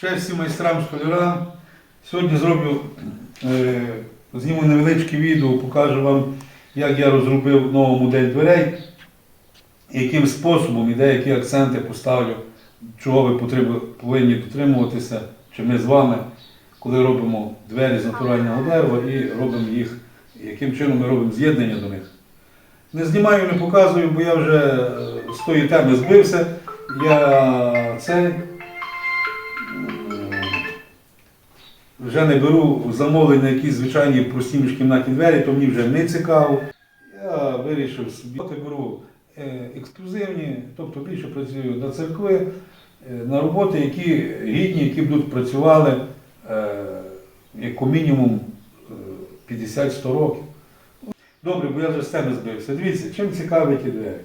Честь всім майстрам школярам. Сьогодні зроблю, е, зніму невеличке відео, покажу вам, як я розробив нову модель дверей, яким способом і деякі акценти поставлю, чого ви повинні дотримуватися, чи ми з вами, коли робимо двері з натурального дерева і робимо їх, яким чином ми робимо з'єднання до них. Не знімаю, не показую, бо я вже е, з тої теми збився. Я цей. Вже не беру замовлення якісь звичайні прості міжкімнатні двері, то мені вже не цікаво. Я вирішив собі Роботи беру е, ексклюзивні, тобто більше працюю на церкви, е, на роботи, які гідні, які будуть працювали е, як мінімум е, 50-100 років. Добре, бо я вже з теми збився. Дивіться, чим цікаві ті двері.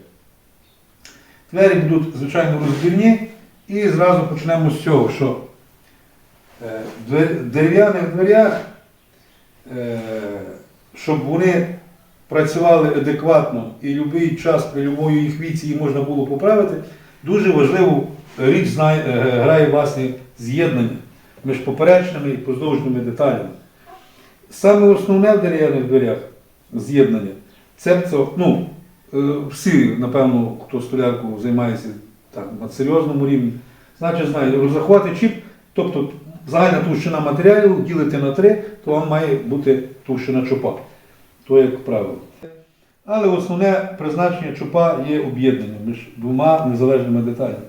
Двері будуть, звичайно, розбірні, і зразу почнемо з цього, що в дерев'яних дверях, е, щоб вони працювали адекватно і будь-який час при будь-якій їх віці її можна було поправити, дуже важливу річ е, грає власне з'єднання між поперечними і поздовжними деталями. Саме основне в дерев'яних дверях з'єднання. Це, ну, е, всі, напевно, хто столярку займається так, на серйозному рівні, значить знає, розрахувати чіп, тобто загальна товщина матеріалу ділити на 3, то вам має бути товщина чопа. То як правило. Але основне призначення чопа є об'єднання між двома незалежними деталями.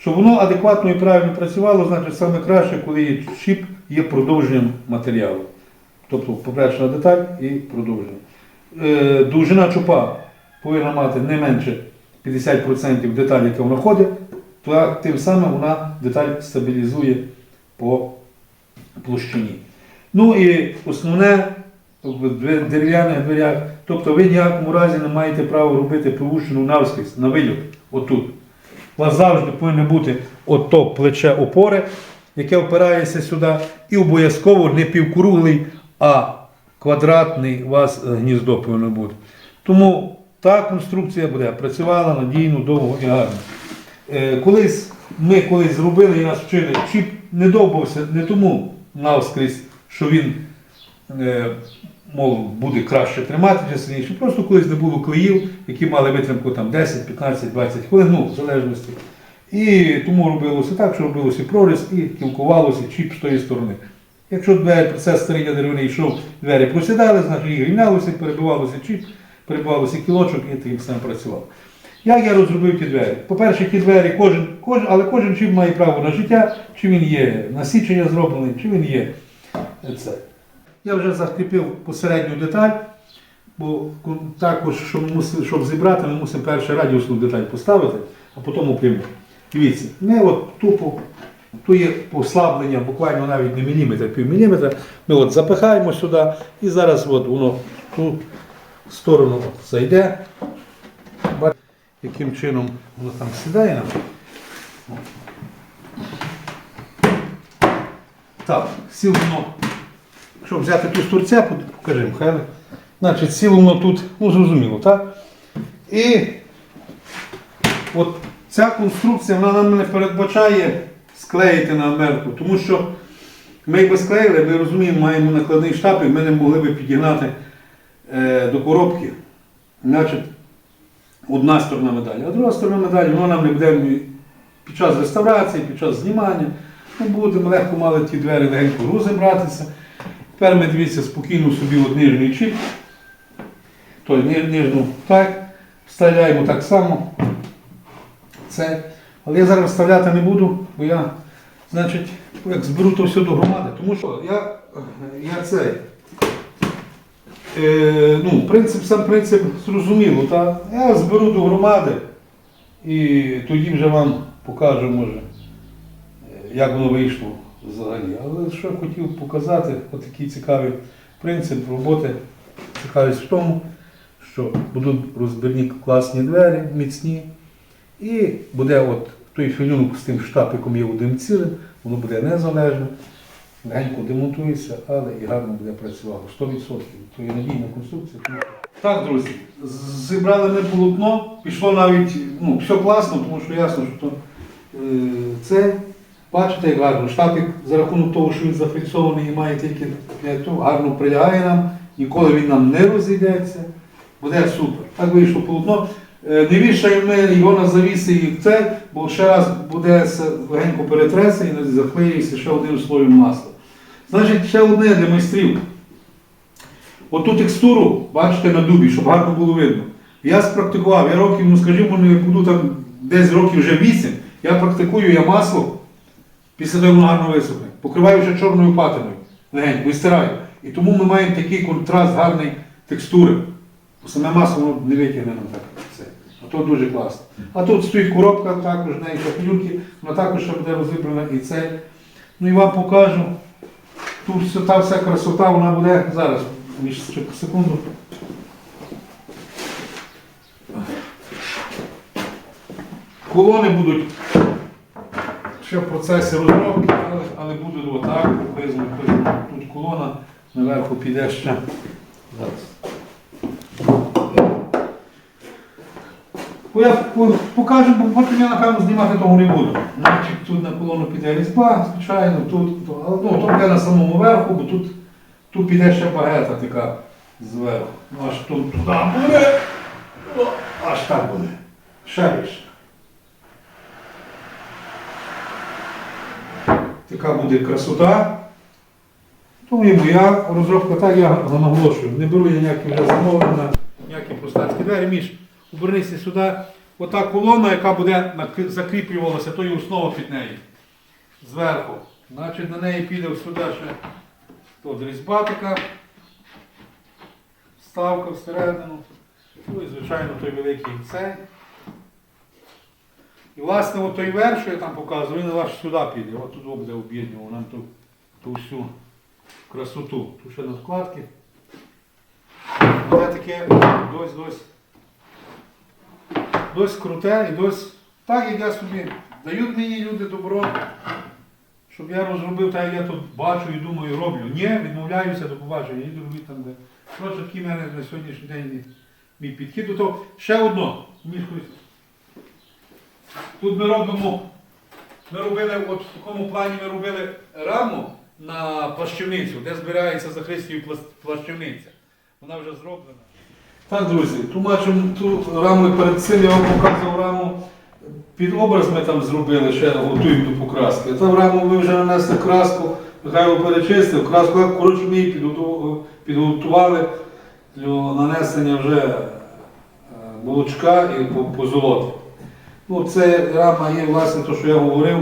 Щоб воно адекватно і правильно працювало, значить саме краще, коли чіп є продовженням матеріалу. Тобто поперечна деталь і продовження. Е, довжина чупа повинна мати не менше 50% деталі, яка вона ходить, то тим самим вона деталь стабілізує по площині. Ну і основне в дерев'яних дверях, тобто ви ніякому разі не маєте права робити повушену навскрізь на вильот, отут. У вас завжди повинно бути ото плече опори, яке опирається сюди, і обов'язково не півкруглий, а квадратний у вас е, гніздо повинно бути. Тому та конструкція буде працювала надійно, довго і гарно. Е, Колись ми колись зробили і нас вчили, чіп не довбався не тому навскрізь, що він е, мов, буде краще тримати чи сильніше. Просто колись не було клеїв, які мали витримку там 10, 15, 20 хвилин, ну, в залежності. І тому робилося так, що робилося проріз і кілкувалося чіп з тої сторони. Якщо двері, процес старіння деревини йшов, двері просідали, значить їх рівнялося, перебивалося чіп, перебивалося кілочок і тим саме працював. Як я розробив ті двері? По-перше, ті двері, кожен, кожен, але кожен чіп має право на життя, чи він є насічення зроблений, чи він є це. Я вже закріпив посередню деталь, бо також, щоб, мусили, щоб зібрати, ми мусимо перше радіусну деталь поставити, а потім пряму. Дивіться, ми от тупо, тут є послаблення, буквально навіть не міліметр, пів міліметра. Ми от запихаємо сюди і зараз от воно ту сторону зайде. Яким чином воно там сідає нам. Так, сіл воно Якщо взяти ту сторця, покажи, Михайло. Значить, сіло воно тут, ну зрозуміло, так? І от ця конструкція вона нам не передбачає склеїти на мерку, тому що ми якби склеїли, ми розуміємо, маємо накладний штаб, і ми не могли би підігнати е, до коробки. Значить, одна сторона медалі, а друга сторона медалі, вона нам буде під час реставрації, під час знімання. Ми будемо легко мали ті двері легенько грузи братися. Тепер ми дивіться спокійно собі от нижній чіп. Той ни- нижню так. Вставляємо так само. Це. Але я зараз вставляти не буду, бо я, значить, як зберу то все до громади. Тому що я, я цей. Е, ну, принцип, сам принцип зрозуміло, так? Я зберу до громади і тоді вже вам покажу, може, як воно вийшло взагалі. Але що я хотів показати, отакий цікавий принцип роботи. Цікавість в тому, що будуть розбірні класні двері, міцні, і буде от той філюнок з тим штапиком є одним цілим, воно буде незалежне, легенько демонтується, але і гарно буде працювати. 100%. То є надійна конструкція. Так, друзі, зібрали ми полотно, пішло навіть, ну, все класно, тому що ясно, що то, е, це Бачите, як гарно. Штатик за рахунок того, що він зафіксований і має тільки п'яту, гарно прилягає нам, ніколи він нам не розійдеться. Буде супер. Так вийшло полотно. Е, Не вішаємо ми його на завіси і це, бо ще раз буде легенько перетреться і заклеїться ще одним слоєм масла. Значить, ще одне для майстрів. Оту текстуру, бачите, на дубі, щоб гарно було видно. Я спрактикував, я років, ну скажімо, не буду там десь років вже 8, я практикую я масло, після того гарно висохне. Покриваю ще чорною патиною, легенько, і стираю. І тому ми маємо такий контраст гарний текстури. Бо саме масло воно не витягне нам так. Це. А то дуже класно. А тут стоїть коробка, також неї капелюрки, вона також буде розліплена і це. Ну і вам покажу. Тут та вся красота, вона буде зараз. Між секунду. Колони будуть ще в процесі розробки, але, але будуть отак, приблизно. Тут колона, наверху піде ще. Зараз. Бо я покажу, бо потім я напевно знімати того не буду. Значить, тут на колону піде різьба, звичайно, тут, то, але, ну, то буде на самому верху, бо тут, тут піде ще багета така зверху. Ну, аж тут туди буде. О, аж так буде. Ще більше. Така буде красота. Тому і моя розробка, так я наголошую. Не беру я ніякі замовлення, ніякі простацькі двері. Між обернися сюди. Ота колона, яка буде закріплювалася, то і основа під нею. Зверху. Значить, на неї піде сюди ще тут різьба така. Ставка всередину. Ну і, звичайно, той великий цей. І власне от той верх, що я там показую, він аж сюди піде. От туди буде об'єднував нам ту, ту всю красоту. Тут ще на вкладки. Таке дось, Дось круте і дось. Так як я собі. Дають мені люди добро, щоб я розробив так, як я тут бачу і думаю, роблю. Ні, відмовляюся до побачення, їду робити там, де. Просто такий мене на сьогоднішній день мій- підхід. до ще одно. Тут ми робимо, ми робили, от в такому плані ми робили раму на плащівницю, де збирається за Христію плащівниця. Вона вже зроблена. Так, друзі, тлумачимо ту раму перед цим я вам показував раму. Під образ ми там зробили, ще готуємо до покраски. Там раму ми вже нанесли краску, Михайло перечистив, краску ми її підготували для нанесення вже е, молочка і по- позолоти. Ну, це рама є, власне, те, що я говорив.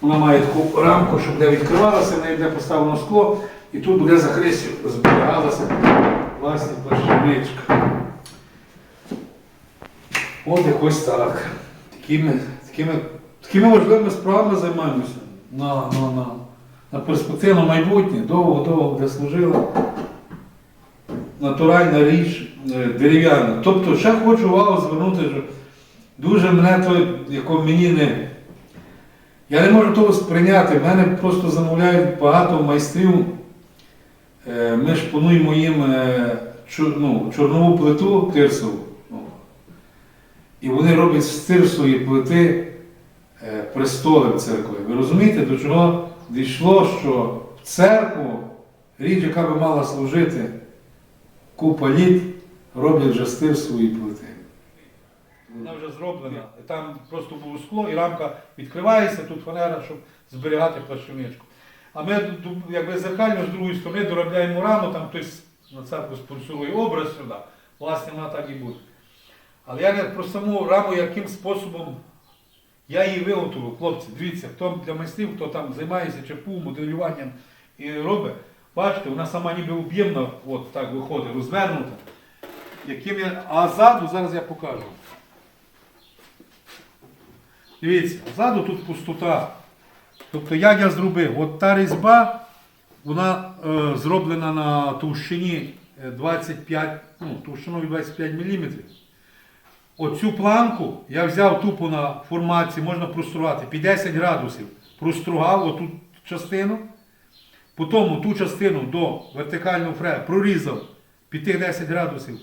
Вона має таку рамку, щоб не відкривалася, в неї буде поставлено скло, і тут буде за Христю зберігалася власне плащаничка. От якось так. Такими, такими, такими важливими справами займаємося на, на, на, на перспективу майбутнє, довго-довго буде служила. Натуральна річ, е, дерев'яна. Тобто, ще хочу увагу звернути, що дуже мене то, яко мені не. Я не можу того сприйняти. В мене просто замовляють багато майстрів. Е, Ми ж плануємо їм е, ну, чорнову плиту тирсову. І вони роблять з тирсової плити е, престоли в церкві. Ви розумієте, до чого дійшло, що в церкву річ, яка би мала служити купа літ, роблять вже з тирсової плити. Вона вже зроблена. Там просто було скло і рамка відкривається, тут фанера, щоб зберігати плащівничку. А ми якби зеркально з другої сторони доробляємо раму, там хтось на церкву спонсорує образ сюди. Власне, вона так і буде. Але я не про саму раму, яким способом я її виготовив, хлопці, дивіться, хто для майстрів, хто там займається ЧПУ, моделюванням і робить, бачите, вона сама ніби об'ємна, от так виходить, розвернута. Яким я... А ззаду зараз я покажу. Дивіться, ззаду тут пустота. Тобто, як я зробив? От та різьба, вона е, зроблена на товщині е, 25, ну, товщиною 25 мм. Оцю планку я взяв тупо на формації, можна простругати, під 10 градусів. Простругав оту частину, потім ту частину до вертикального фрея прорізав під тих 10 градусів.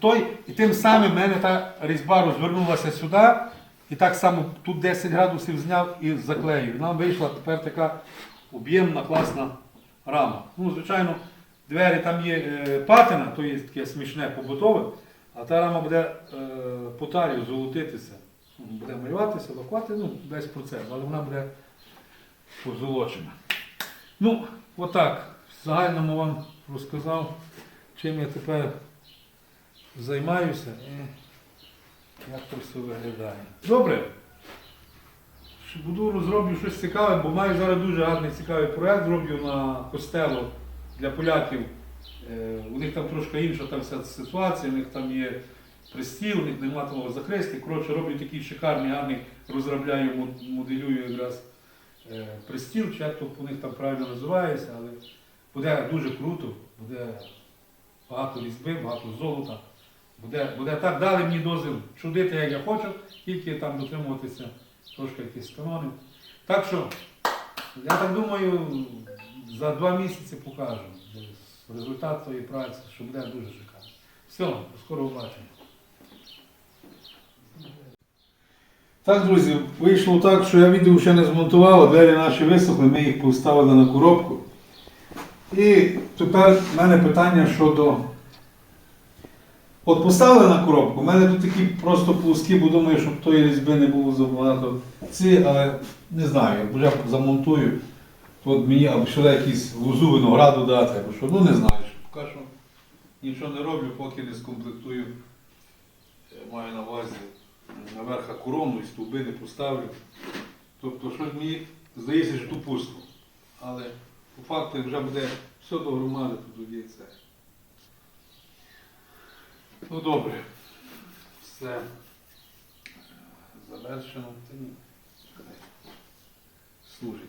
Той, і тим самим в мене та різьба розвернулася сюди, І так само тут 10 градусів зняв і заклеїв. Нам вийшла тепер така об'ємна, класна рама. Ну, звичайно, двері там є е, патина, то є таке смішне побутове, а та рама буде е, по золотитися. Буде малюватися, лакувати, ну, весь процес, але вона буде позолочена. Ну, отак, в загальному вам розказав, чим я тепер займаюся і як це все виглядає. Добре. Буду розроблю щось цікаве, бо маю зараз дуже гарний цікавий проєкт, зроблю на костелу для поляків. Е, У них там трошки інша там вся ситуація, у них там є пристіл, у них нема того захрести. Коротше, роблю такий шикарний, гарний, розробляю, моделюю якраз е, пристіл, чи як то у них там правильно називається, але буде дуже круто, буде багато різьби, багато золота. Буде, буде так, дали мені дозвіл чудити, як я хочу, тільки там дотримуватися трошки якихось канонів. Так що, я так думаю, за два місяці покажу десь результат своєї праці, що буде дуже шикарно. Все, до скорого бачення. Так, друзі, вийшло так, що я відео ще не змонтував, двері наші висохли, ми їх поставили на коробку. І тепер в мене питання щодо. От поставили на коробку, у мене тут такі просто плоскі, бо думаю, щоб тої різьби не було забагато. Ці, але не знаю, вже замонтую. От мені або сюди якісь лозу винограду дати, або що, ну не знаю. що. Поки що нічого не роблю, поки не скомплектую. Я маю на увазі наверха корону і стовби не поставлю. Тобто, щось мені здається, що тут пусто. Але по факту, вже буде все до громади, то тоді це. Ну добре. Все завершено. Та ні. Служить.